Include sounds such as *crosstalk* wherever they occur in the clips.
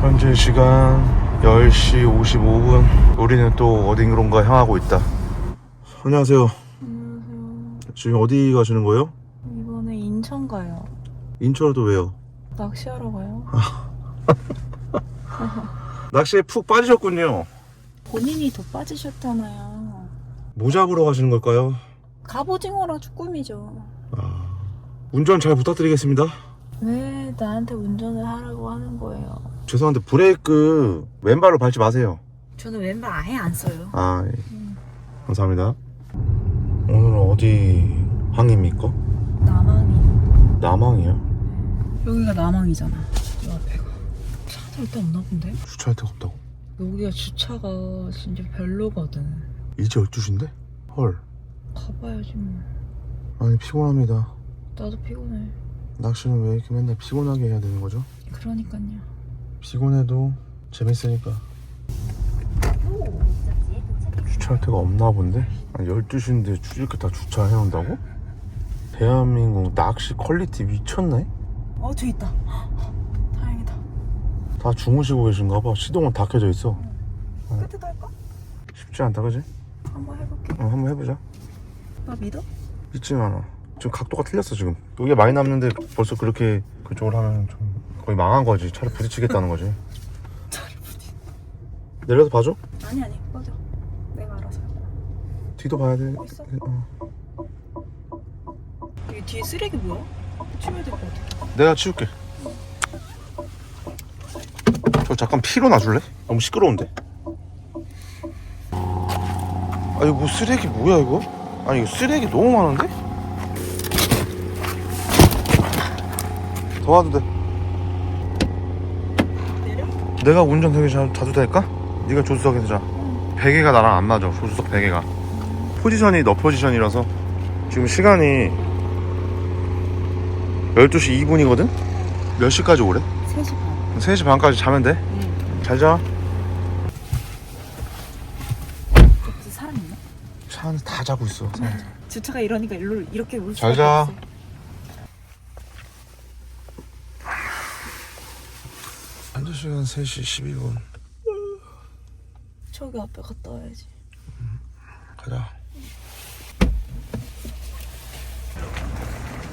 현재 시간 10시 55분. 우리는 또 어딘가 향하고 있다. 안녕하세요. 안녕하세요. 지금 어디 가시는 거예요? 이번에 인천 가요. 인천도 왜요? 낚시하러 가요. *laughs* 낚시에 푹 빠지셨군요. 본인이 더 빠지셨잖아요. 뭐 잡으러 가시는 걸까요? 갑오징어랑 쭈꾸미죠. 아, 운전 잘 부탁드리겠습니다. 왜 나한테 운전을 하라고 하는 거예요? 죄송한데 브레이크 왼발로 밟지 마세요. 저는 왼발 아예 안 써요. 아, 예. 감사합니다. 오늘은 어디 항입니까? 남항이. 남항이요? 여기가 남항이잖아. 이 앞에가. 차 절대 없나 본데? 주차할 데가 없다고. 여기가 주차가 진짜 별로거든. 이제 12시인데? 헐. 가봐야지 뭐. 아니, 피곤합니다. 나도 피곤해. 낚시는 왜 이렇게 맨날 피곤하게 해야 되는 거죠? 그러니까요. 피곤해도 재밌으니까. 주차할 데가 없나 본데? 아니, 12시인데 이렇게 다 주차해놓는다고? 대한민국 낚시 퀄리티 미쳤네? 어, 저기 있다. *gasps* 다행이다. 다 주무시고 계신가 봐. 시동은 다 켜져 있어. 끝에도 할까? 쉽지 않다, 그지? 한번 해볼게. 어, 한번 해보자. 나 믿어? 믿지 않아. 지금 각도가 틀렸어, 지금. 여기가 많이 남는데 벌써 그렇게 그쪽으로 하면 좀 거의 망한 거지. 차를 부딪히겠다는 거지. 차를 부딪. 내려서 봐줘? 아니 아니 꺼져. 내가 알아서. 뒤도 봐야 돼. 있어. 어. 여기 뒤에 쓰레기 뭐야? 치워야 될 것 같아. 내가 치울게. 저 잠깐 피로 놔줄래? 너무 시끄러운데. 아 이거 뭐 쓰레기 뭐야 이거? 아니 이거 쓰레기 너무 많은데? 더 와도 돼. 내가 운전 되게 잘 자주 될까? 네가 조수석에서 자. 베개가 나랑 안 맞아. 조수석 베개가. 포지션이 너 포지션이라서 지금 시간이 12시 2분이거든? 몇 시까지 오래? 3시 반. 3시 반까지 자면 돼? 응. 잘 자. 여기 사람 있나? 차 안에 다 자고 있어. 사람들. 주차가 이러니까 일로 이렇게 올잘 수밖에 자. 없어. 현재 시간 3시 12분. 저기 앞에 갔다 와야지. 가자.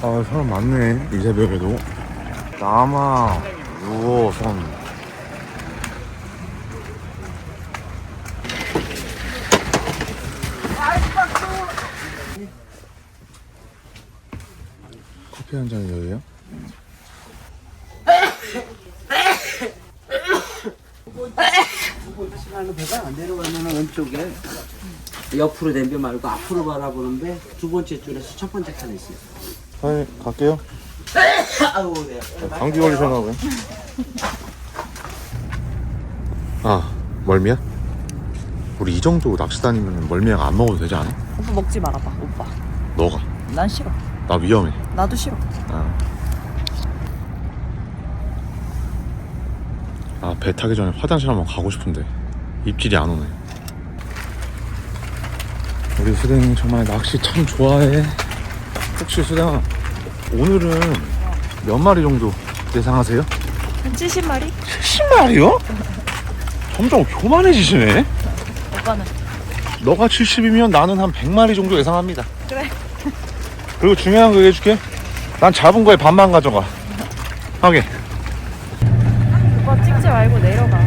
아, 사람 많네. 이 새벽에도. 남아, 유호선. 커피 한 잔이 여기요? 하는 배가 안 내려가면 왼쪽에 옆으로 내비 말고 앞으로 바라보는데 두 번째 줄에서 첫 번째 칸에 있어요. 네, 갈게요. *laughs* 아우 네. 감기 걸리셨나 보네. 아, 멀미야? 우리 이 정도 낚시 다니면 멀미약 안 먹어도 되지 않아? 오빠 먹지 말아봐. 오빠. 너가. 난 싫어. 나 위험해. 나도 싫어. 아. 아, 배 타기 전에 화장실 한번 가고 싶은데 입질이 안 오네. 우리 수댕이 정말 낚시 참 좋아해. 혹시 수댕아, 오늘은 몇 마리 정도 예상하세요? 한 70마리? 70마리요? 점점 교만해지시네. 오빠는? 너가 70이면 나는 한 100마리 정도 예상합니다. 그래. 그리고 중요한 거 얘기해줄게. 난 잡은 거에 반만 가져가. 하게. 오빠 찍지 말고 내려가.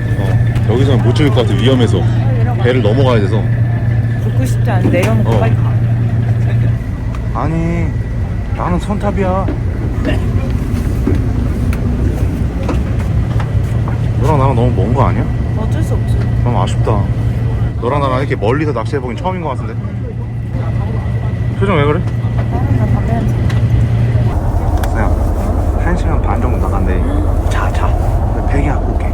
어, 여기서는 못 찍을 것 같아. 위험해서. 배를 넘어가야 돼서. 죽고 싶지 않아. 내려놓고 어. 빨리 가. 아니, 나는 선탑이야. 너랑 나랑 너무 먼 거 아니야? 어쩔 수 없지. 너무 아쉽다. 너랑 나랑 이렇게 멀리서 낚시해보긴 처음인 것 같은데. 표정 왜 그래? 나는 다 담배 한 잔. 그냥 한 시간 반 정도 나간대. 자, 자. 베개 갖고 올게.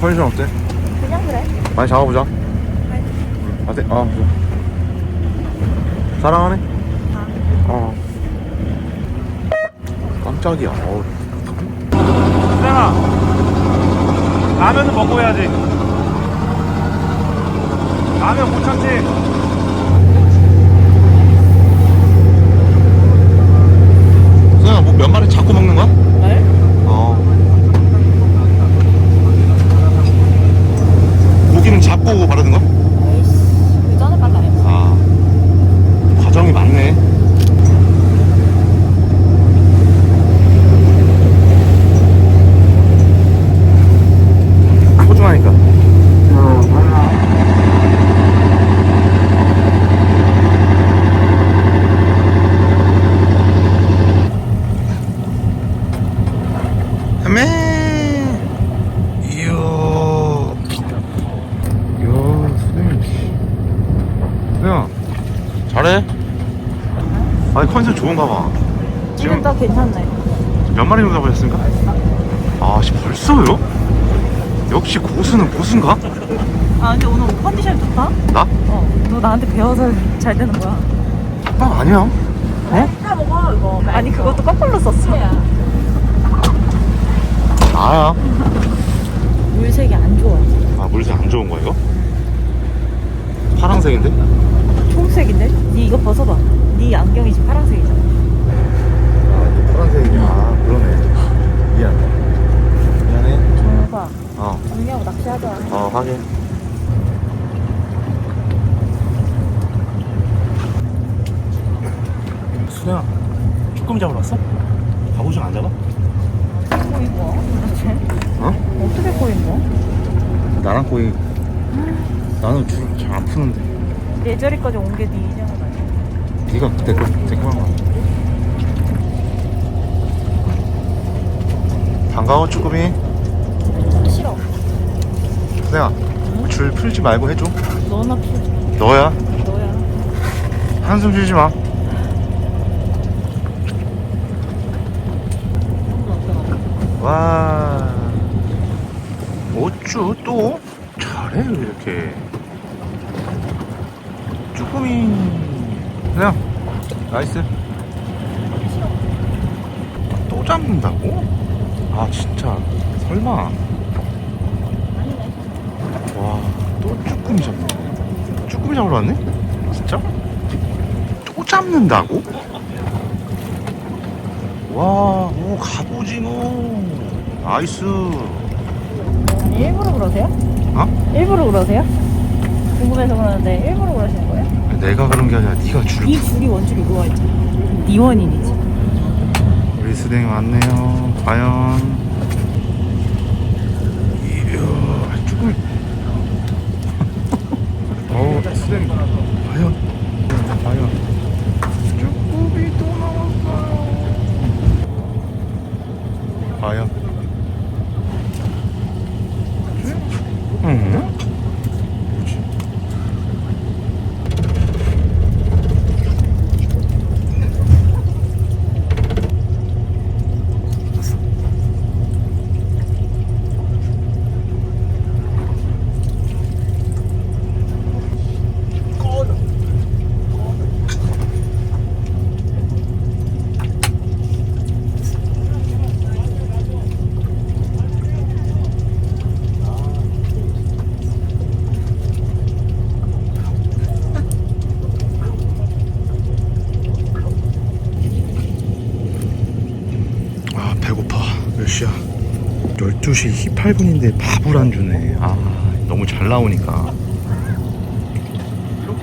오늘 컨디션 어때? 그냥 그래. 많이 잡아보자. 아, 네. 아, 그래. 사랑하네? 어. 깜짝이야. 어우. 수생아 라면은 먹고 해야지 라면 못 참지 수영아, 뭐 몇 마리 잡고 먹는 거야? 네? 어. 고기는 잡고 바르는 거? 에이씨, 그 전에 빨라 해. 아. 과정이 많네. 소중하니까. 매 이야. 이야, 선생님. 씨. 야, 잘해. 아니 컨디션 좋은가 봐. 지금 더 괜찮네. 몇 마리 정도 잡으셨습니까? 아, 씨 벌써요? 역시 고수는 고수인가? 아, 근데 오늘 컨디션 좋다? 나? 어. 너 나한테 배워서 *laughs* 잘 되는 거야. 딱 아니야. 네? 다 먹어, 이거. 아니, 그것도 거꾸로 썼어. 나야. 물색이 안 좋아. 아, 물색 안 좋은 거야, 이거? 파랑색인데? 초록색인데? 니 이거 벗어봐. 니 안경이 지금 파란색이잖아. 아, 이게 파란색이야. 아, 그러네. 미안. 미안해. 정우가 어, 언니하고 낚시하자. 어, 확인. 수생아 쭈꾸미 잡으러 왔어? 갑오징어 안 잡아? 꼬인 거? 도대체? 어? 어떻게 꼬인 거? 나랑 거의 나는 줄 잘 안 푸는데. 내 자리까지 온게니 인형은 아니야. 네가 그때 그 댓글 한 거. 반가워 쭈꾸미. 싫어. 내가 줄 풀지 말고 해줘. 너나 피 너야. 너야. 한숨 쉬지 마. 와. 어쭈 또 잘해 왜 이렇게. 쭈꾸미. 그냥 나이스. 또 잡는다고? 아 진짜 설마. 와또 쭈꾸미 잡네. 쭈꾸미 잡으러 왔네? 진짜? 또 잡는다고? 와, 오, 갑오징어. 나이스. 일부러 그러세요? 어? 일부러 그러세요? 궁금해서 그러는데 일부러 그러시는 거예요? 내가 그런 게 아니라 네가 줄을. 이 줄이 원줄이 누워 있잖아. 니 원인이지. 우리 수댕이 왔네요. 과연. 이야, 쭈꾸미. *laughs* 어우, 수댕이. 과연. 과연. 쭈꾸미 또 나왔어요. 과연. 응? 뭐지? 아 배고파 몇 시야 12시 18분인데 밥을 안 주네. 아 너무 잘 나오니까.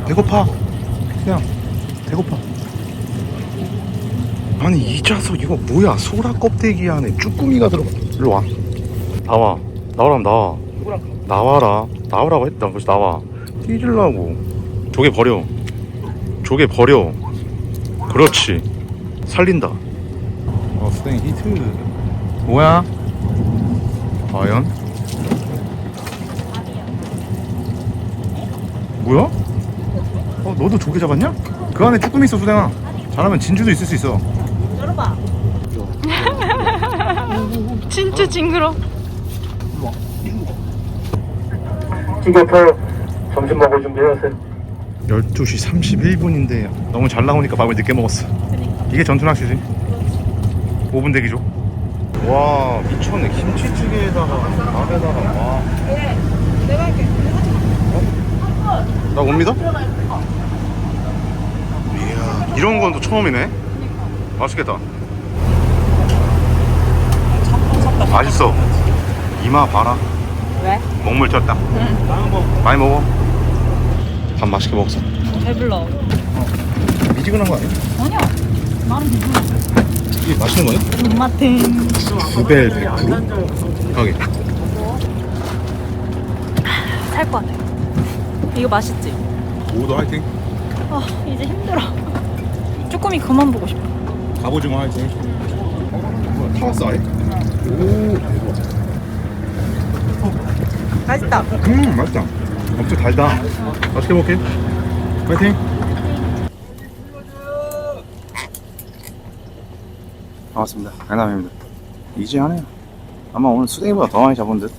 배고파. 그냥 배고파. 아니 이 자석 이거 뭐야? 소라 껍데기 안에 쭈꾸미가 들어가. 일로 와. 나와. 나오라면 나와. 나와라. 나오라고 했다 그래서 나와. 뛰질라고. 조개 버려. 조개 버려. 그렇지. 살린다. 어, 스탱 히트. 뭐야? 과연? 뭐야? 어, 너도 조개 잡았냐? 그 안에 쭈꾸미 있어, 수댕아. 잘하면 진주도 있을 수 있어. 열어봐. *laughs* 진짜 징그러. 찌개풀 점심 먹을 준비해주세요 12시 31분인데 너무 잘 나오니까 밥을 늦게 먹었어 이게 전투낚시지 5분 대기죠 와 미쳤네 김치찌개에다가 밥에다가 와 내가 할게. 나못 믿어? 이야 이런 건 또 처음이네 맛있겠다 맛있어 이마 봐라 왜? 먹물 튀었다 많이 먹어 밥 맛있게 먹었어 배불러. 미지근한 거 아니야? 아니야. 나는 배불러. 이게 맛있는 거야? 돈마탱. 구벨 100% 가게 살 것 같아. 이거 맛있지? 오도 화이팅 아 이제 힘들어. 쭈꾸미 그만 보고 싶어. 갑오징어 화이팅 뭐야 타왔어 아예? 오 맛있다. 음 맛있다 엄청 달다 맛있게 먹게 화이팅 반갑습니다. 강남입니다. 이제 하네요. 아마 오늘 수댕이보다 더 많이 잡은 듯.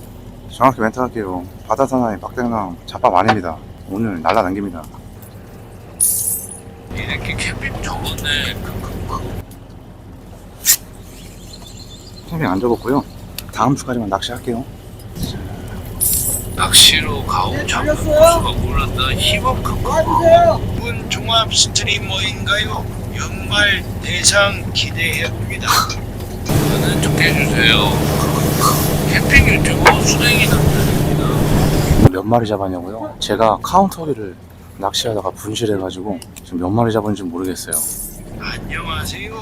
정확히 멘트 할게요. 바다 사나이 박대남 잡밥 아닙니다. 오늘 날라당깁니다. 캠핑 안 접었고요. 다음 주까지만 낚시할게요. 낚시로 가온 잡은 고수가 올랐다. 힙업급 군 종합 스트리머인가요? 연말 대상 기대해 봅니다. 저는 좋게 해주세요. 캠핑 유튜버 수댕이 남자입니다. 몇 마리 잡았냐고요? 제가 카운터리를 낚시하다가 분실해가지고 지금 몇 마리 잡은지 모르겠어요 안녕하세요.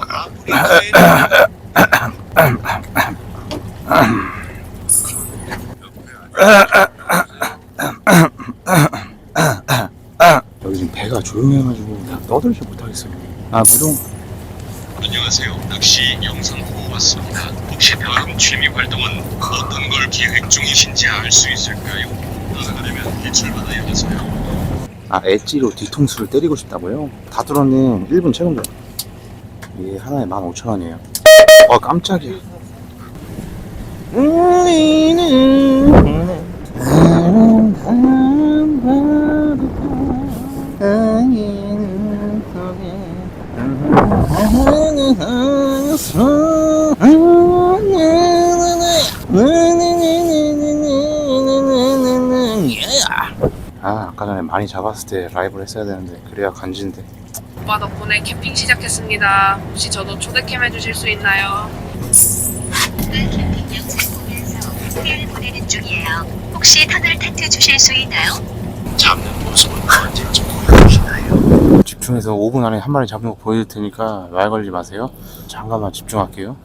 여기 지금 배가 조용해가지고 그냥 떠들지 못하겠어요 아 무동 안녕하세요. 낚시 영상 보고 왔습니다. 혹시 다음 취미 활동은 어떤 걸 계획 중이신지 알 수 있을까요? 따라가려면 대출 받아야 해서요. 아 엣지로 뒤통수를 때리고 싶다고요? 다 뚫었네 1분 채운 거 이게 하나에 15,000원이에요 어 깜짝이야 아 아까 전에 많이 잡았을 때 라이브를 했어야 되는데 그래야 간지인데 오빠 덕분에 캠핑 시작했습니다. 혹시 저도 초대캠 해주실 수 있나요? 캠핑 영상 보내는 중이에요. 혹시 터널 텐트 주실 수 있나요? 잡는 모습은 언제쯤 보여주시나요? 집중해서 5분 안에 한 마리 잡는 거 보여줄 테니까 말 걸지 마세요. 잠깐만 집중할게요.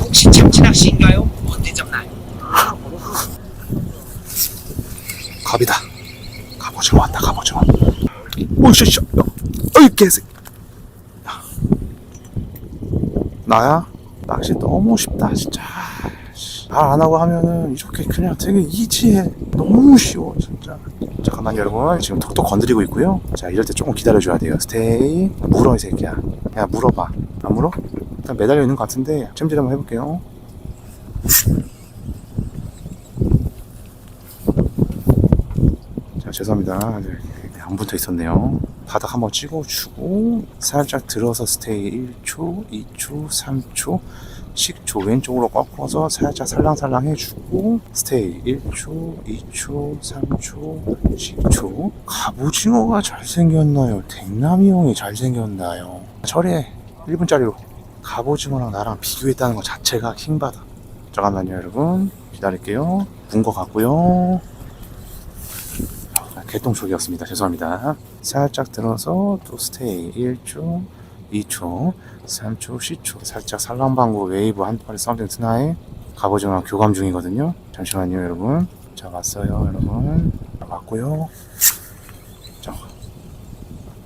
혹시 참치낚시인가요? 언제 잡나요? 갑이다. 갑오징어 왔다 갑오징어. 오이씨. 어이 개새 나야? 낚시 너무 쉽다 진짜 말 안 하고 하면은 이렇게 그냥 되게 이지해. 너무 쉬워 진짜. 잠깐만 여러분 지금 톡톡 건드리고 있고요. 자 이럴 때 조금 기다려줘야 돼요. 스테이. 물어 이 새끼야. 야 물어봐. 안 물어? 일단 매달려 있는 것 같은데 챔질 한번 해볼게요. 자 죄송합니다. 네, 안 붙어 있었네요. 바닥 한번 찍어주고 살짝 들어서 스테이 1초 2초 3초 식초 왼쪽으로 꺾어서 살짝 살랑살랑 해주고 스테이 1초 2초 3초 식초. 갑오징어가 잘생겼나요? 형이 잘생겼나요? 처리해. 1분짜리로. 갑오징어랑 나랑 비교했다는 것 자체가 킹받아. 잠깐만요 여러분. 기다릴게요. 문것 같고요. 개똥촉이었습니다. 죄송합니다. 살짝 들어서 또 스테이 1초, 2초, 3초, 10초 살짝 살랑방구 웨이브 한 발에 썸띵 트나이 갑오징어랑 교감 중이거든요. 잠시만요 여러분. 자 왔어요 여러분. 왔고요. 자,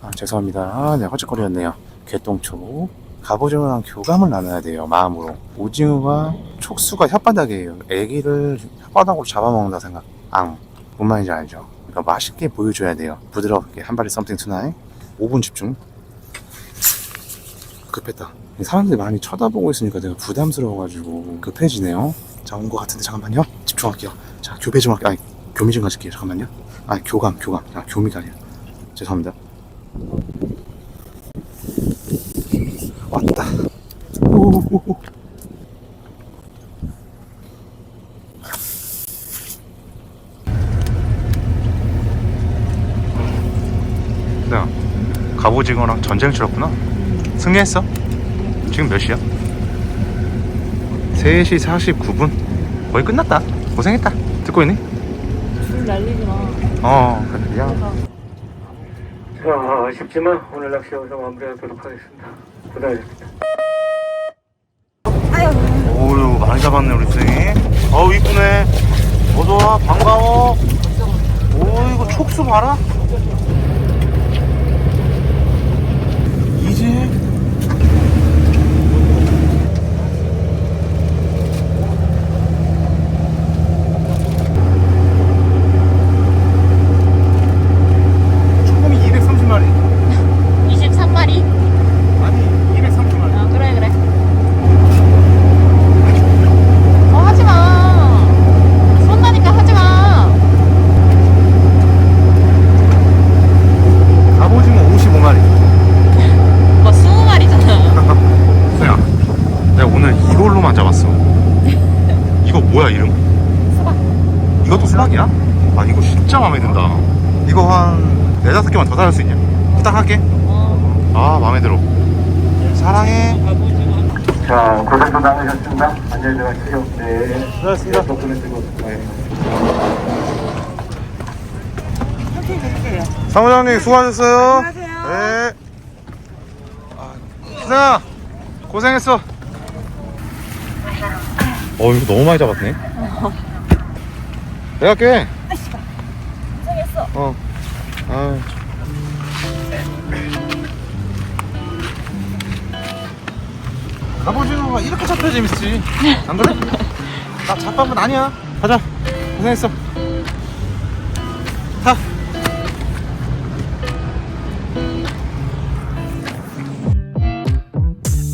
아 죄송합니다. 아, 네 허짓거리였네요. 개똥촉. 갑오징어랑 교감을 나눠야 돼요 마음으로 오징어가 촉수가 혓바닥이에요 애기를 혓바닥으로 잡아먹는다 생각 앙 뭔 말인지 알죠 그러니까 맛있게 보여줘야 돼요 부드럽게 한 발에 썸띵 투나잇 5분 집중 급했다 사람들이 많이 쳐다보고 있으니까 내가 부담스러워가지고 급해지네요. 자, 온 것 같은데 잠깐만요. 집중할게요. 자, 교배 좀 할게요. 아니, 교미 좀 가질게요. 잠깐만요. 아, 교감, 교감. 아, 교미가 아니라. 죄송합니다. 왔다. 오오오. 야, 갑오징어랑 전쟁 치렀구나. 승리했어. 지금 몇 시야? 3시 49분. 거의 끝났다. 고생했다. 듣고 있니? 줄 날리지 마. 어, 그래, 미안. 자, 아쉽지만 오늘 낚시 영상 마무리하도록 하겠습니다. 고생하셨습니다. 오유, 많이 잡았네, 우리 쌤이. 어우, 이쁘네. 어서와, 반가워. 오, 이거 촉수 봐라. 이지? 쭈꾸미 230마리. 23마리? 아니, 230마리. 아, 그래, 그래. 어, 하지 마. 손 나니까 하지 마. 갑오징어 55마리. 오빠 20마리잖아. 야, 내가 오늘 이걸로만 잡았어. 이거 뭐야 이름? 수박. 이것도 수박이야? 아 이거 진짜 마음에 든다. 이거 한 네다섯 개만 더 달을 수 있냐? 부탁할게. 어. 아 마음에 들어. 사랑해. 자, 고생도 많으셨습니다. 안녕히 들어가시죠. 네. 수고하셨습니다. 덕분에 즐거웠습니다. 네. 사무장님 수고하셨어요. 네. 아, 수상아 고생했어. 어 이거 너무 많이 잡았네. 내가 할게. 고생했어. 어. 아. 갑오징어가 이렇게 잡혀야 재밌지. 안 그래? 나 잡밥은 아니야. 가자. 고생했어. 타.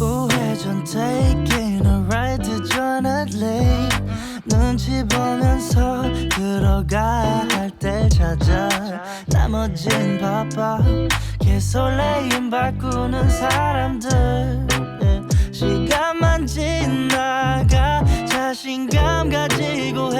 우회전 taking a ride 눈치 보면서 들어가야 할때 찾아 나머진 바빠 개설레임 바꾸는 사람들 시간만 지나가 자신감 가지고 해.